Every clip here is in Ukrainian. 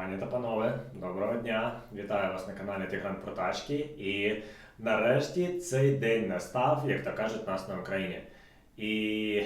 Пані та панове, доброго дня! Вітаю вас на каналі Тигран про тачки. І нарешті цей день настав, як то кажуть, нас на Україні. І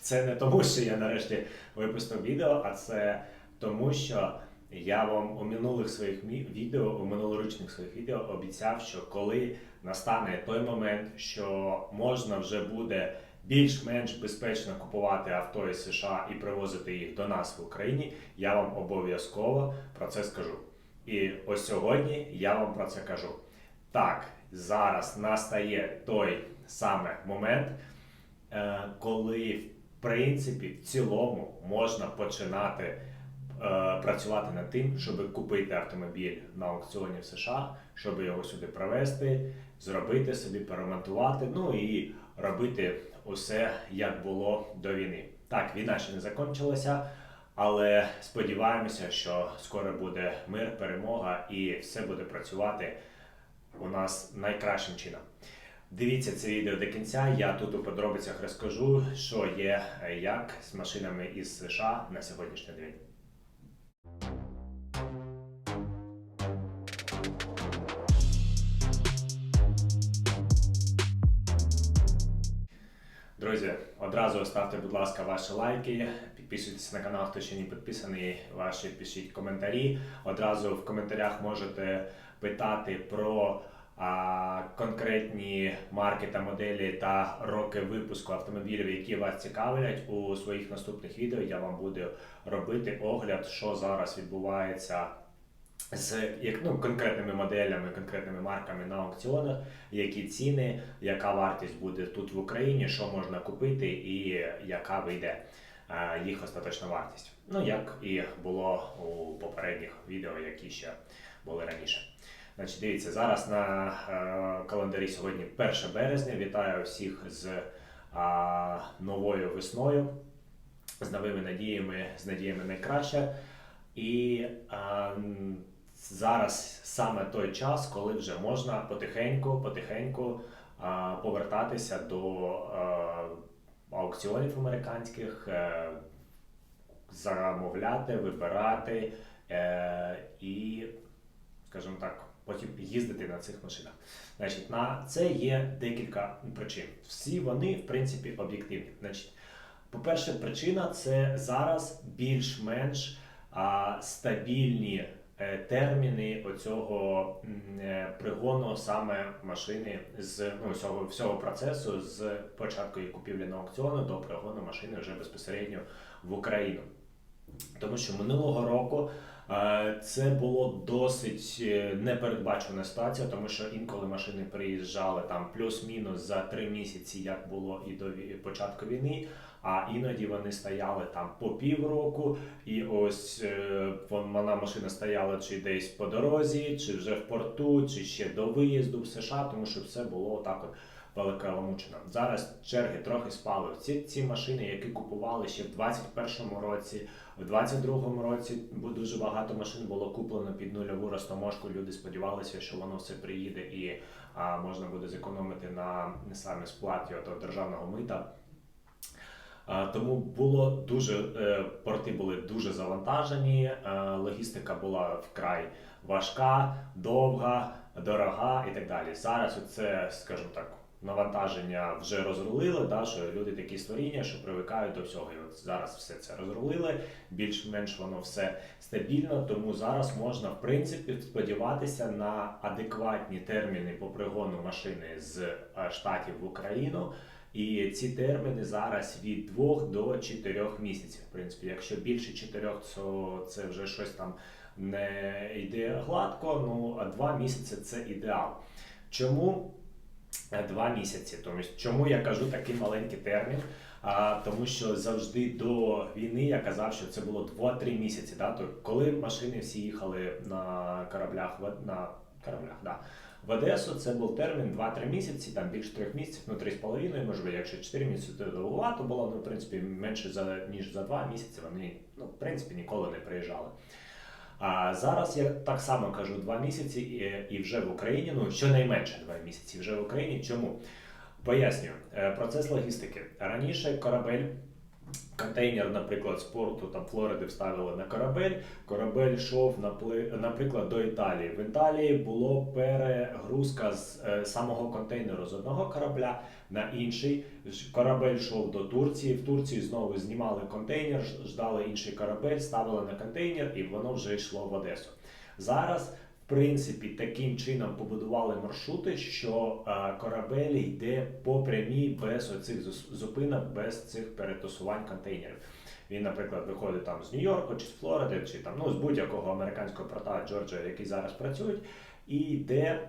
це не тому, що я нарешті випустив відео, а це тому, що я вам у минулих своїх відео, у минулорічних своїх відео обіцяв, що коли настане той момент, що можна вже буде більш-менш безпечно купувати авто із США і привозити їх до нас в Україні, я вам обов'язково про це скажу. І ось сьогодні я вам про це кажу. Так, зараз настає той саме момент, е, коли в принципі в цілому можна починати е, працювати над тим, щоб купити автомобіль на аукціоні в США, щоб його сюди привезти, зробити собі, перемонтувати, ну і робити усе як було до війни. Так, війна ще не закінчилася, але сподіваємося, що скоро буде мир, перемога і все буде працювати у нас найкращим чином. Дивіться це відео до кінця. Я тут у подробицях розкажу, що є як з машинами із США на сьогоднішній день. Друзі, одразу ставте, будь ласка, ваші лайки, підписуйтесь на канал, хто ще не підписаний, ваші пишіть коментарі. Одразу в коментарях можете питати про а, конкретні марки та моделі та роки випуску автомобілів, які вас цікавлять. У своїх наступних відео я вам буду робити огляд, що зараз відбувається з як, ну, конкретними моделями, конкретними марками на аукціонах, які ціни, яка вартість буде тут в Україні, що можна купити і яка вийде е, їх остаточна вартість. Ну, як і було у попередніх відео, які ще були раніше. Значить, дивіться, зараз на е, календарі сьогодні 1 березня. Вітаю всіх з е, новою весною, з новими надіями, з надіями найкраще. І а, зараз саме той час, коли вже можна потихеньку, потихеньку повертатися до аукціонів американських, е, замовляти, вибирати е, і, скажімо так, потім їздити на цих машинах. Значить, на це є декілька причин. Всі вони, в принципі, об'єктивні. Значить, по-перше, причина це зараз більш-менш стабільні терміни оцього е, пригону саме машини з ну, всього, всього процесу з початку її купівлі на аукціону до пригону машини вже безпосередньо в Україну. Тому що минулого року е, це було досить е, непередбачена ситуація, тому що інколи машини приїжджали там плюс-мінус за три місяці, як було і до початку війни. А іноді вони стояли там по півроку, і ось е, вона машина стояла чи десь по дорозі, чи вже в порту, чи ще до виїзду в США, тому що все було так от великаламучено. Зараз черги трохи спали. Ці, ці машини, які купували ще в 21-му році, в 22-му році, дуже багато машин було куплено під нульову розтаможку. Люди сподівалися, що воно все приїде і а, можна буде зекономити на саме сплаті ото державного мита. Тому було дуже е, порти були дуже завантажені, е, логістика була вкрай важка, довга, дорога і так далі. Зараз це, скажімо так, навантаження вже розрулили, да, що люди такі створіння, що привикають до всього. І от зараз все це розрулили, більш-менш воно все стабільно, тому зараз можна в принципі сподіватися на адекватні терміни по пригону машини з е, штатів в Україну. І ці терміни зараз від 2 до 4 місяців. В принципі, якщо більше 4, то це вже щось там не йде гладко. Ну а 2 місяці це ідеал. Чому е, 2 місяці? Тому чому я кажу такий маленький термін? А, тому що завжди до війни я казав, що це було 2-3 місяці. Да? То коли машини всі їхали на кораблях на кораблях, да. В Одесу це був термін 2-3 місяці, там більше 3 місяців, ну 3,5, можливо, якщо 4 місяці, то довгувато було, ну, в принципі, менше за, ніж за 2 місяці вони, ну, в принципі, ніколи не приїжджали. А зараз я так само кажу 2 місяці і, і вже в Україні, ну щонайменше 2 місяці вже в Україні. Чому? Пояснюю, Е, процес логістики. Раніше корабель контейнер, наприклад, з порту там Флориди вставили на корабель. Корабель йшов, наприклад, до Італії. В Італії було перегрузка з е, самого контейнеру з одного корабля на інший. Корабель йшов до Турції. В Турції знову знімали контейнер, ждали інший корабель, ставили на контейнер, і воно вже йшло в Одесу. Зараз, принципі, таким чином побудували маршрути, що е, корабель йде по прямій без оцих зупинок, без цих перетасувань контейнерів. Він, наприклад, виходить там з Нью-Йорку чи з Флориди, чи там ну з будь-якого американського порта Джорджія, які зараз працюють, і йде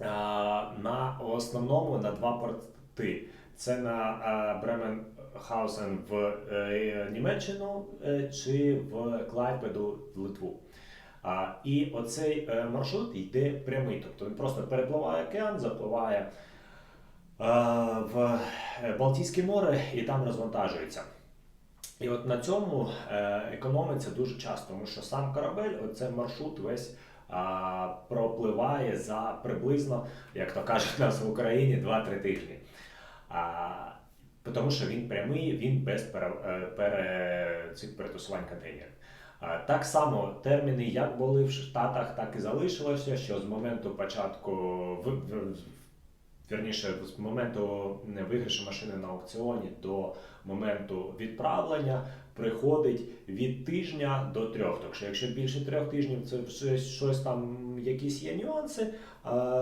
а, на основному на два порти. Це на Бременхаузен в е, Німеччину е, чи в Клайпеду в Литву. А, і оцей е, маршрут йде прямий, тобто він просто перепливає океан, запливає е, в Балтійське море і там розвантажується. І от на цьому е, економиться дуже часто, тому що сам корабель, оцей маршрут весь пропливає за приблизно, як то кажуть нас в Україні, 2-3 тижні. Тому що він прямий, він без пере, е, пере, цих перетасувань контейнерів. Так само терміни як були в Штатах, так і залишилося, що з моменту початку вірніше, з моменту виграшу машини на аукціоні до моменту відправлення приходить від тижня до трьох. Так що якщо більше трьох тижнів, це вже щось там, якісь є нюанси,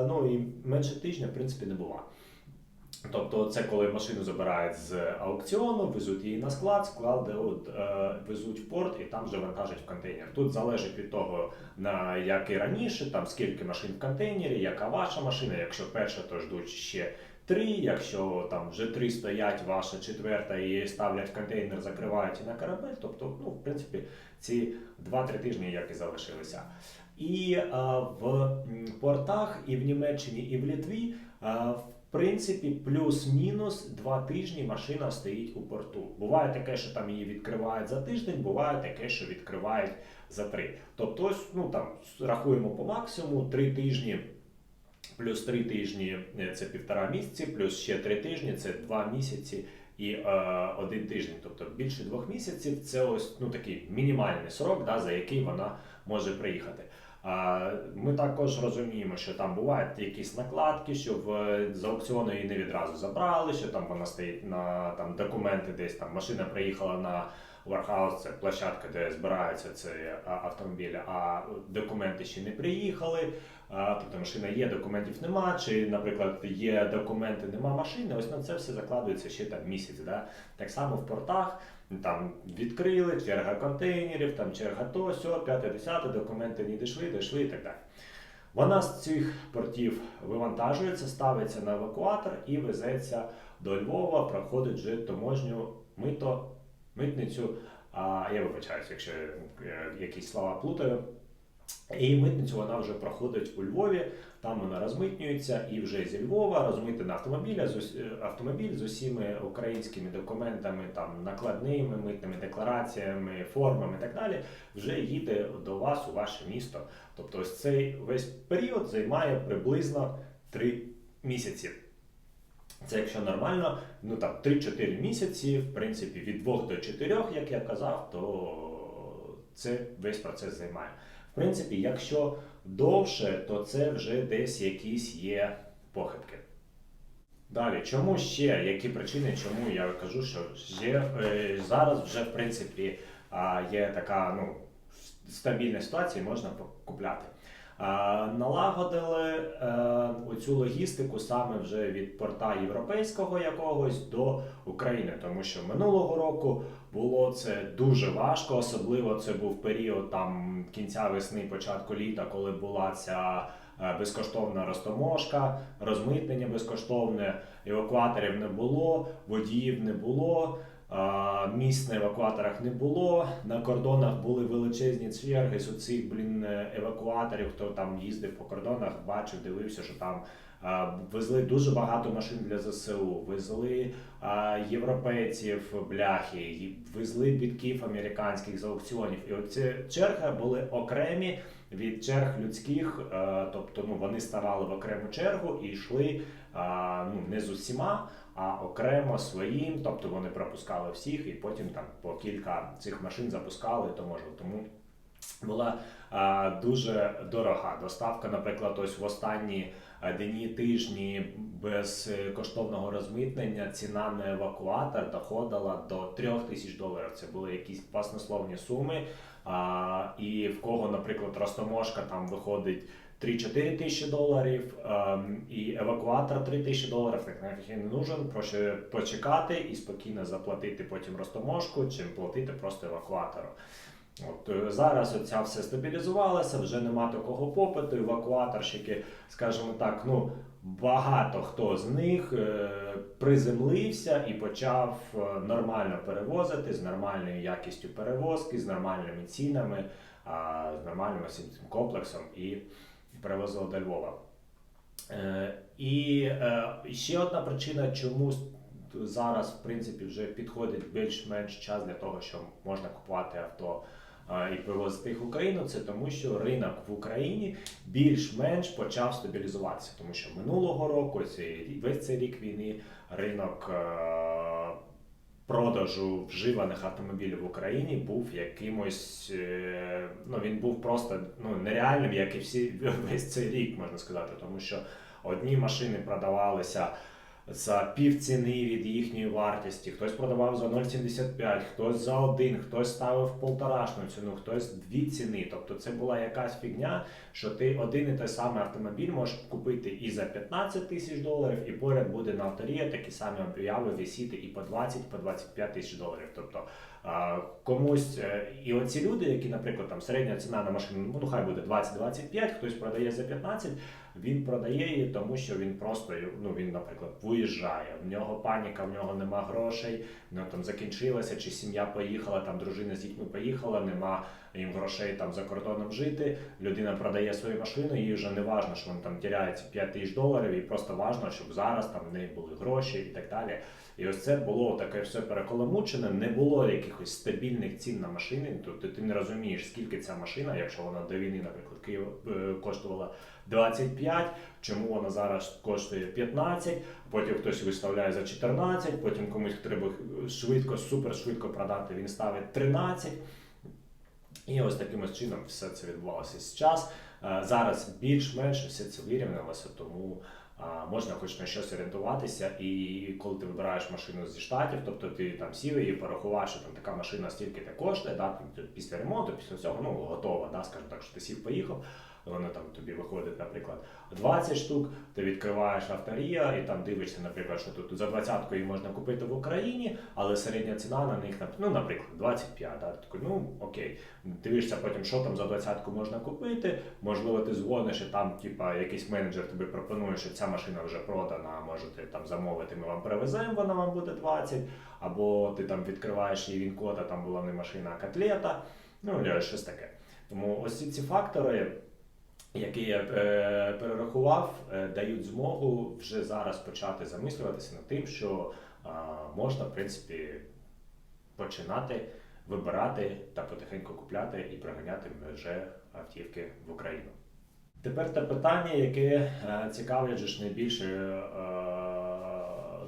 ну і менше тижня, в принципі, не буває. Тобто, це коли машину забирають з аукціону, везуть її на склад, склад е, везуть в порт і там вже вантажать в контейнер. Тут залежить від того, на як і раніше, там скільки машин в контейнері, яка ваша машина. Якщо перша, то ждуть ще три. Якщо там вже три стоять, ваша четверта і ставлять в контейнер, закривають і на корабель. Тобто, ну, в принципі, ці 2-3 тижні як і залишилися. І е, в портах і в Німеччині, і в Литві. е, в принципі, плюс-мінус два тижні машина стоїть у порту. Буває таке, що там її відкривають за тиждень, буває таке, що відкривають за три. Тобто, ну там рахуємо по максимуму три тижні. Плюс три тижні е, це півтора місяці, плюс ще три тижні це два місяці і е, один тиждень. Тобто більше двох місяців це ось ну такий мінімальний срок, да, за який вона може приїхати. Ми також розуміємо, що там бувають якісь накладки, що з аукціону її не відразу забрали, що там вона стоїть на там документи, десь там машина приїхала на Warehouse, це площадка, де збираються ці автомобілі, а документи ще не приїхали. Тобто машина є, документів нема, чи, наприклад, є документи, нема машини. Ось на це все закладується ще там місяць. Да? Так само в портах там відкрили, черга контейнерів, там черга то, сьо, п'яте, десяте, документи не дійшли, дійшли і так далі. Вона з цих портів вивантажується, ставиться на евакуатор і везеться до Львова, проходить вже таможню мито, митницю. А я вибачаюся, якщо я якісь слова плутаю. І митницю вона вже проходить у Львові, там вона розмитнюється і вже зі Львова розмитена автомобіля автомобіль з усіми українськими документами, там накладними митними деклараціями, формами і так далі, вже їде до вас у ваше місто. Тобто, ось цей весь період займає приблизно 3 місяці. Це якщо нормально, ну там 3-4 місяці, в принципі, від 2 до 4, як я казав, то це весь процес займає. В принципі, якщо довше, то це вже десь якісь є похибки. Далі, чому ще, які причини, чому я кажу, що ще, е, зараз вже в принципі є така ну, стабільна ситуація, можна купляти. Налагодили е, оцю логістику саме вже від порта європейського якогось до України, тому що минулого року було це дуже важко, особливо це був період там кінця весни, початку літа, коли була ця е, безкоштовна розтоможка, розмитнення безкоштовне, евакуаторів не було, водіїв не було. Місць на евакуаторах не було. На кордонах були величезні черги з оцих блін евакуаторів. Хто там їздив по кордонах, бачив, дивився, що там везли дуже багато машин для ЗСУ, везли європейців бляхи, везли бітків американських з аукціонів. І оці черги були окремі від черг людських, тобто ну, вони ставали в окрему чергу і йшли ну, не з усіма, а окремо своїм, тобто вони пропускали всіх і потім там по кілька цих машин запускали, то може тому була а, дуже дорога доставка. Наприклад, ось в останні дні тижні без е, коштовного розмитнення ціна на евакуатор доходила до 3 тисяч доларів. Це були якісь баснословні суми. А, і в кого, наприклад, розтоможка там виходить. 3-4 тисячі доларів ем, і евакуатор 3 тисячі доларів, так нафіг не нужен, проще почекати і спокійно заплатити потім розтоможку, чим платити просто евакуатору. От е, зараз оця все стабілізувалося, вже нема такого попиту. Евакуаторщики, скажімо так, ну багато хто з них е, приземлився і почав е, нормально перевозити з нормальною якістю перевозки, з нормальними цінами, з нормальним цим комплексом і перевозили до Львова. Е, і е, ще одна причина, чому зараз, в принципі, вже підходить більш-менш час для того, що можна купувати авто е, і привозити їх в Україну, це тому, що ринок в Україні більш-менш почав стабілізуватися, тому що минулого року, цей, весь цей рік війни, ринок продажу вживаних автомобілів в Україні був якимось, е, ну він був просто ну, нереальним, як і всі весь цей рік, можна сказати, тому що одні машини продавалися за півціни від їхньої вартості, хтось продавав за 0,75, хтось за один, хтось ставив полторашну ціну, хтось дві ціни. Тобто це була якась фігня, що ти один і той самий автомобіль можеш купити і за 15 тисяч доларів, і поряд буде на авторія такі самі обяви висіти і по 20, і по 25 тисяч доларів. Тобто комусь е, і оці люди, які, наприклад, там середня ціна на машину, ну хай буде 20-25, хтось продає за 15, він продає її, тому що він просто ну він, наприклад, виїжджає. В нього паніка, в нього нема грошей, Ну там закінчилася, чи сім'я поїхала, там дружина з дітьми поїхала, нема їм грошей там за кордоном жити. Людина продає свою машину, їй вже не важно, що він там тіряється 5 тисяч доларів, і просто важно, щоб зараз там в неї були гроші і так далі. І ось це було таке все переколамучене, не було якихось стабільних цін на машини. Тобто ти не розумієш, скільки ця машина, якщо вона до війни, наприклад, Київ е, коштувала 25, чому вона зараз коштує 15, потім хтось виставляє за 14, потім комусь треба швидко, супер швидко продати, він ставить 13. І ось таким чином все це відбувалося з час. Е, Зараз більш-менш все це вирівнялося, тому можна хоч на щось орієнтуватися. І коли ти вибираєш машину зі штатів, тобто ти там сів і порахував, що там така машина стільки-то коштує, да, після ремонту, після цього ну, готова, да, скажімо так, що ти сів, поїхав. Воно там тобі виходить, наприклад, 20 штук, ти відкриваєш авторія і там дивишся, наприклад, що тут за 20 її можна купити в Україні, але середня ціна на них, ну, наприклад, 25. Да? Такий, ну окей. Дивишся потім, що там за 20 можна купити. Можливо, ти дзвониш і там, типа, якийсь менеджер тобі пропонує, що ця машина вже продана, можете там замовити, ми вам привеземо, вона вам буде 20. Або ти там відкриваєш її він-код, а там була не машина, а котлета. Ну, щось таке. Тому ось ці фактори які я е, перерахував, е, дають змогу вже зараз почати замислюватися над тим, що можна, в принципі, починати вибирати та потихеньку купляти і проганяти вже автівки в Україну. Тепер те питання, яке е, цікавлять найбільше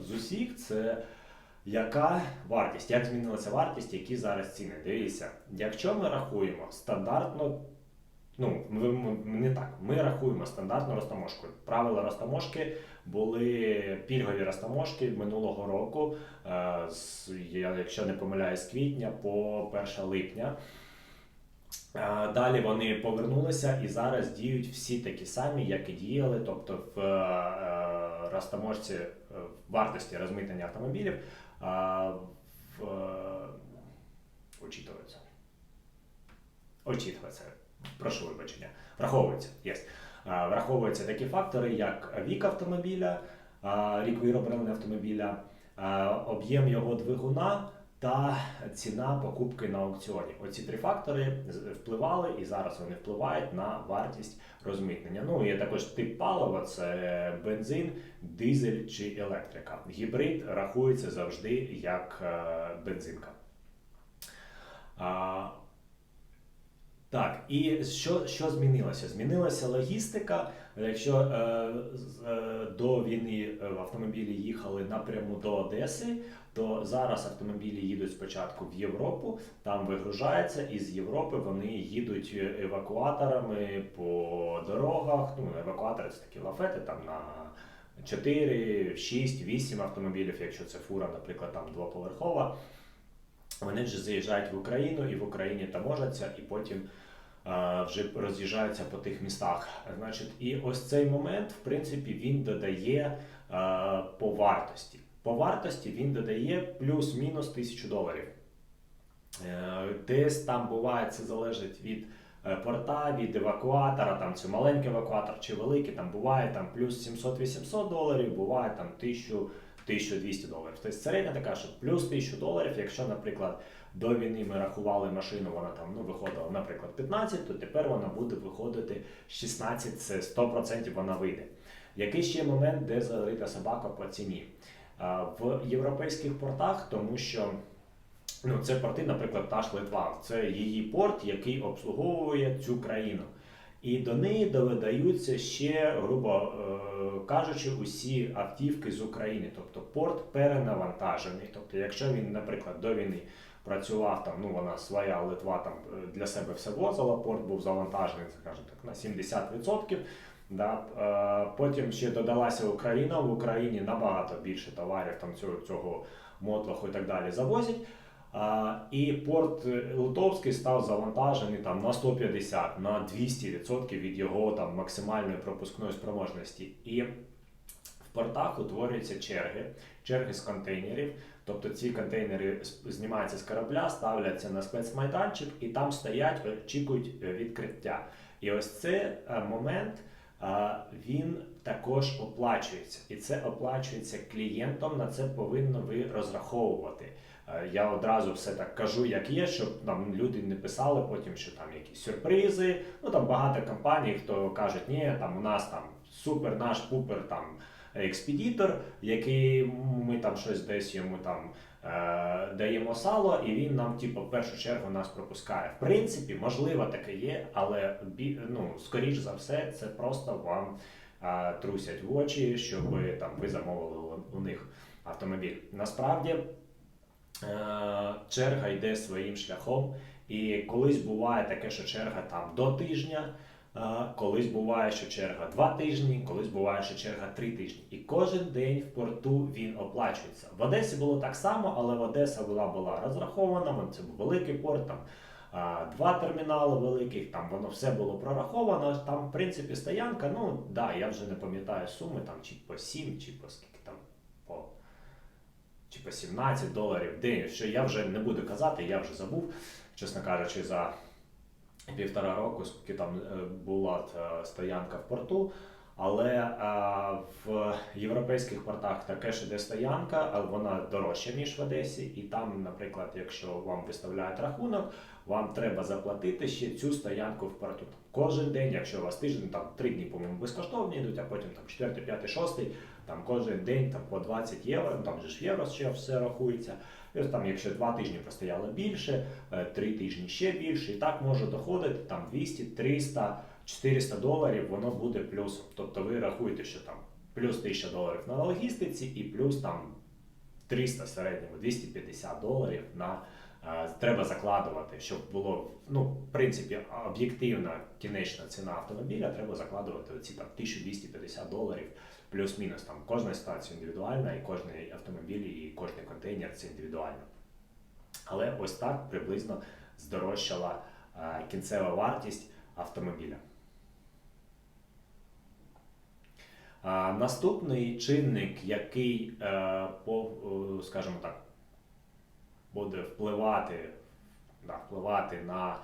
з усіх, це яка вартість, як змінилася вартість, які зараз ціни. Дивіться, якщо ми рахуємо стандартно Ну, не так. Ми рахуємо стандартну розтаможку. Правила розтаможки були пільгові розтаможки минулого року, е, з, якщо не помиляюсь, з квітня по 1 липня. Е, Далі вони повернулися і зараз діють всі такі самі, як і діяли. Тобто в е, розтаможці вартості розмитнення автомобілів в, учитываються. Очікується. Прошу вибачення. Враховується. Yes. Враховуються такі фактори, як вік автомобіля, рік вироблення автомобіля, об'єм його двигуна та ціна покупки на аукціоні. Оці три фактори впливали і зараз вони впливають на вартість розмитнення. Ну і також тип палива це бензин, дизель чи електрика. Гібрид рахується завжди як е, бензинка. Так, і що, що змінилося? Змінилася логістика. Якщо е, е, до війни е, автомобілі їхали напряму до Одеси, то зараз автомобілі їдуть спочатку в Європу, там вигружаються, і з Європи вони їдуть евакуаторами по дорогах. Ну, евакуатори це такі лафети там на 4, 6, 8 автомобілів, якщо це фура, наприклад, там двоповерхова. Вони вже заїжджають в Україну і в Україні таможаться, і потім вже роз'їжджаються по тих містах. Значить, і ось цей момент, в принципі, він додає по вартості. По вартості він додає плюс-мінус тисячу доларів. Е, Десь там буває, це залежить від е, порта, від евакуатора, там це маленький евакуатор чи великий, там буває там плюс 700-800 доларів, буває там 1000 1200 доларів. Тобто середня така, що плюс 1000 доларів, якщо, наприклад, до війни ми рахували машину, вона там ну, виходила, наприклад, 15, то тепер вона буде виходити 16, це 100% вона вийде. Який ще момент, де зарита собака по ціні? В європейських портах, тому що ну, це порти, наприклад, та ж Литва, це її порт, який обслуговує цю країну. І до неї додаються ще, грубо е, кажучи, усі автівки з України. Тобто порт перенавантажений. Тобто, якщо він, наприклад, до війни працював там, ну вона своя Литва там е, для себе все возила, порт був завантажений, скажімо так, на 70%. Да. Е, Потім ще додалася Україна. В Україні набагато більше товарів там цього, цього мотлоху і так далі завозять. І порт е, Литовський став завантажений там на 150, на 200% від його там максимальної пропускної спроможності. І в портах утворюються черги, черги з контейнерів. Тобто ці контейнери знімаються з корабля, ставляться на спецмайданчик і там стоять, очікують е, відкриття. І ось це е, момент. Він також оплачується, і це оплачується клієнтом. На це повинно ви розраховувати. Е, Я одразу все так кажу, як є, щоб там люди не писали потім, що там якісь сюрпризи. Ну там багато компаній, хто кажуть, ні, там у нас там супер наш пупер там експедітор, який ми там щось десь йому там е, даємо сало, і він нам, типу, в першу чергу нас пропускає. В принципі, можливо, таке є, але ну, скоріш за все, це просто вам е, трусять в очі, щоб там ви замовили у, у них автомобіль. Насправді. Е, черга йде своїм шляхом. І колись буває таке, що черга там до тижня, е, колись буває, що черга два тижні, колись буває, що черга три тижні. І кожен день в порту він оплачується. В Одесі було так само, але в Одеса була, була розрахована, це був великий порт, там е, два термінали великих, там воно все було прораховано. Там, в принципі, стоянка, ну да, я вже не пам'ятаю суми, там чи по 7, чи по скільки чи по 17 доларів в день, що я вже не буду казати, я вже забув, чесно кажучи, за півтора року, скільки там е, була стоянка в порту. Але е, в європейських портах таке ж іде стоянка, але вона дорожча, ніж в Одесі. І там, наприклад, якщо вам виставляють рахунок, вам треба заплатити ще цю стоянку в порту. Кожен день, якщо у вас тиждень, там три дні, по-моєму, безкоштовні йдуть, а потім там 4, 5, 6, там кожен день там, по 20 євро, ну, там же ж євро ще все рахується. І ось там, якщо два тижні простояло більше, е, три тижні ще більше, і так може доходити там 200, 300, 400 доларів, воно буде плюсом. Тобто ви рахуєте, що там плюс 1000 доларів на логістиці і плюс там 300 в середньому, 250 доларів на е, треба закладувати, щоб було ну, в принципі об'єктивна кінечна ціна автомобіля, треба закладувати оці там 1250 доларів плюс-мінус. Там кожна ситуація індивідуальна, і кожний автомобіль, і кожний контейнер це індивідуально. Але ось так приблизно здорожчала е, кінцева вартість автомобіля. Наступний чинник, який, е, е, скажімо так, буде впливати, да, впливати на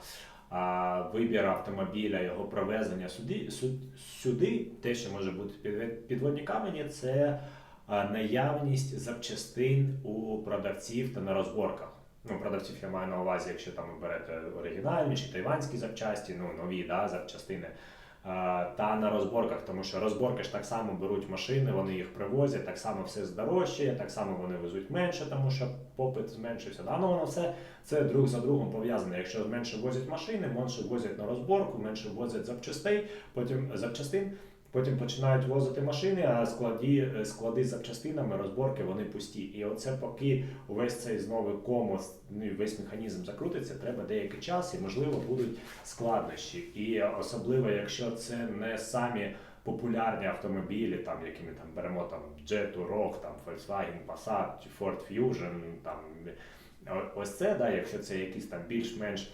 вибір автомобіля, його провезення сюди, сюди, те, що може бути під- підводні камені, це наявність запчастин у продавців та на розборках. Ну, продавців я маю на увазі, якщо там ви берете оригінальні чи тайванські запчасті, ну нові да, запчастини. Та на розборках, тому що розборки ж так само беруть машини, вони їх привозять, так само все здорожчає, так само вони везуть менше, тому що попит зменшився. Да? Ну воно все це друг за другом пов'язане. Якщо менше возять машини, менше возять на розборку, менше возять запчастей, потім запчастин. Потім починають возити машини, а складі, склади з запчастинами, розборки вони пусті. І оце поки увесь цей знову комос, ну весь механізм закрутиться, треба деякий час і можливо будуть складнощі. І особливо, якщо це не самі популярні автомобілі, там які ми там беремо там Jet, Rogue, там Volkswagen Passat, Ford Fusion, там ось це, да, якщо це якісь там більш-менш.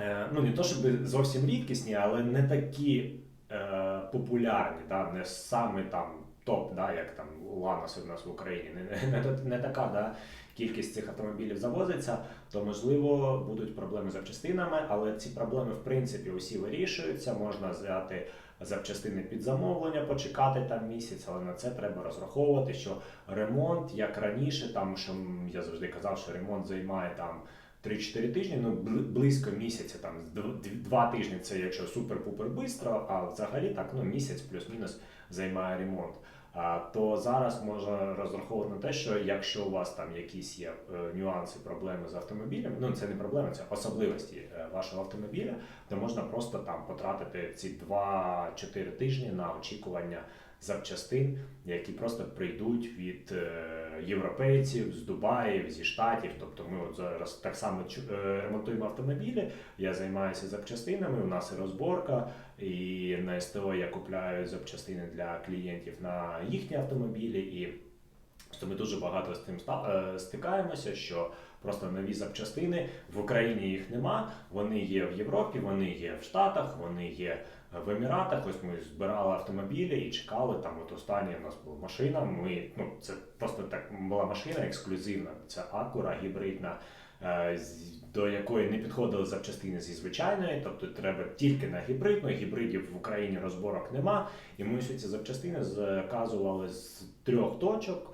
Е, ну, не то, щоб зовсім рідкісні, але не такі е, популярні, да, не саме там топ, да, як там Ланос у нас в Україні, не, не, не, не така да, кількість цих автомобілів завозиться, то можливо будуть проблеми з запчастинами, але ці проблеми в принципі усі вирішуються. Можна взяти запчастини під замовлення, почекати там місяць, але на це треба розраховувати, що ремонт, як раніше, там що я завжди казав, що ремонт займає там. 3-4 тижні, ну бли- близько місяця, там дв- дв- два тижні це якщо супер-пупер бистро, а взагалі так ну місяць плюс-мінус займає ремонт. А, то зараз можна розраховувати на те, що якщо у вас там якісь є е, нюанси, проблеми з автомобілем, ну це не проблеми, це особливості е, вашого автомобіля, то можна просто там потратити ці 2-4 тижні на очікування запчастин, які просто прийдуть від е, європейців з Дубаїв, зі штатів. Тобто ми от зараз так само е, ремонтуємо автомобілі. Я займаюся запчастинами. У нас і розборка, і на СТО я купляю запчастини для клієнтів на їхні автомобілі. І Тобто ми дуже багато з ста- е, стикаємося, що просто нові запчастини в Україні їх нема. Вони є в Європі, вони є в Штатах, вони є в Еміратах. Ось ми збирали автомобілі і чекали там. От остання у нас була машина. Ми ну це просто так була машина ексклюзивна. Це Acura гібридна. е, До якої не підходили запчастини зі звичайної, тобто треба тільки на гібридну. Гібридів в Україні розборок нема. І ми всі ці запчастини заказували з трьох точок.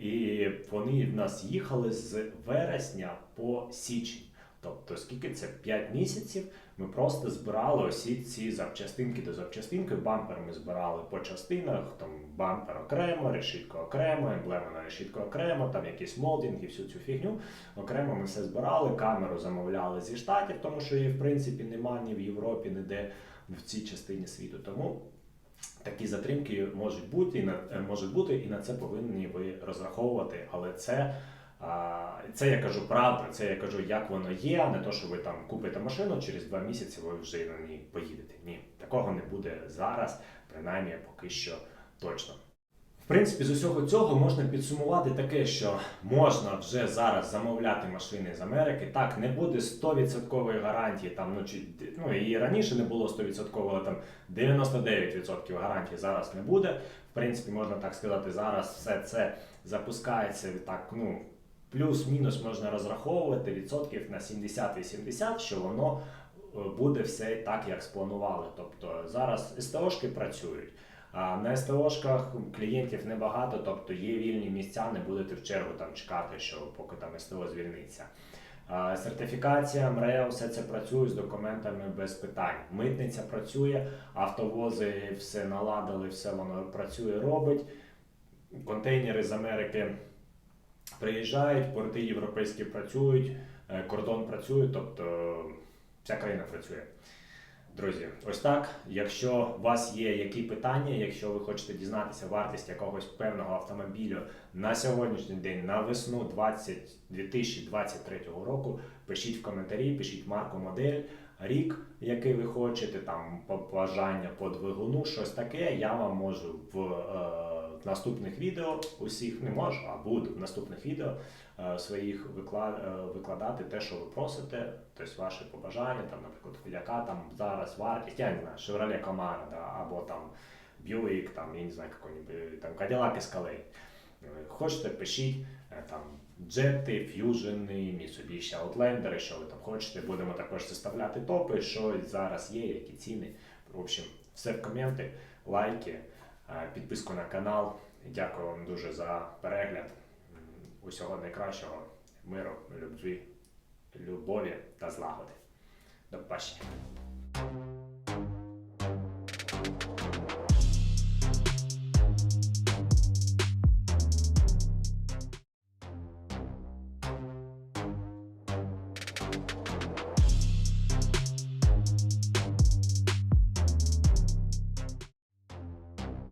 І вони в нас їхали з вересня по січень. Тобто, скільки це 5 місяців, ми просто збирали усі ці запчастинки до запчастинки. Бампер ми збирали по частинах, там бампер окремо, решітка окремо, емблема на решітку окремо, там якісь молдинги, всю цю фігню. Окремо ми все збирали, камеру замовляли зі штатів, тому що її в принципі немає ні в Європі, ніде в цій частині світу. Тому такі затримки можуть бути, і на е, можуть бути, і на це повинні ви розраховувати. Але це, це я кажу правда, це я кажу, як воно є, а не то, що ви там купите машину, через два місяці ви вже на ній поїдете. Ні, такого не буде зараз, принаймні поки що точно. В принципі, з усього цього можна підсумувати таке, що можна вже зараз замовляти машини з Америки. Так, не буде 100% гарантії, там, ну, чи, ну і раніше не було 100%, але там 99% гарантії зараз не буде. В принципі, можна так сказати, зараз все це запускається так, ну, плюс-мінус можна розраховувати відсотків на 70-80, що воно е, буде все так, як спланували. Тобто зараз СТОшки працюють. А на СТОшках клієнтів небагато, тобто є вільні місця, не будете в чергу там чекати, що поки там СТО звільниться. Сертифікація, МРЕО, все це працює з документами без питань. Митниця працює, автовози все наладили, все воно працює, робить. Контейнери з Америки приїжджають, порти європейські працюють, е, кордон працює, тобто вся країна працює. Друзі, ось так. Якщо у вас є які питання, якщо ви хочете дізнатися вартість якогось певного автомобілю на сьогоднішній день, на весну 20, 2023 року, пишіть в коментарі, пишіть марку модель, рік, який ви хочете, там побажання по двигуну, щось таке. Я вам можу в е, наступних відео усіх не можу, а буду в наступних відео е, своїх е, викладати те, що ви просите, тобто ваші побажання, там, наприклад, яка там зараз вартість, я не знаю, Chevrolet Camaro, да, або там Buick, там, я не знаю, какой-нибудь, там Cadillac Escalade. Е, Хочете, пишіть е, там джети, ф'южени, Mitsubishi Outlander, що ви там хочете. Будемо також составляти топи, що зараз є, які ціни. В общем, все в коменти, лайки, е, підписку на канал. Дякую вам дуже за перегляд. Усього найкращого, миру, любві, любові та злагоди. До побачення.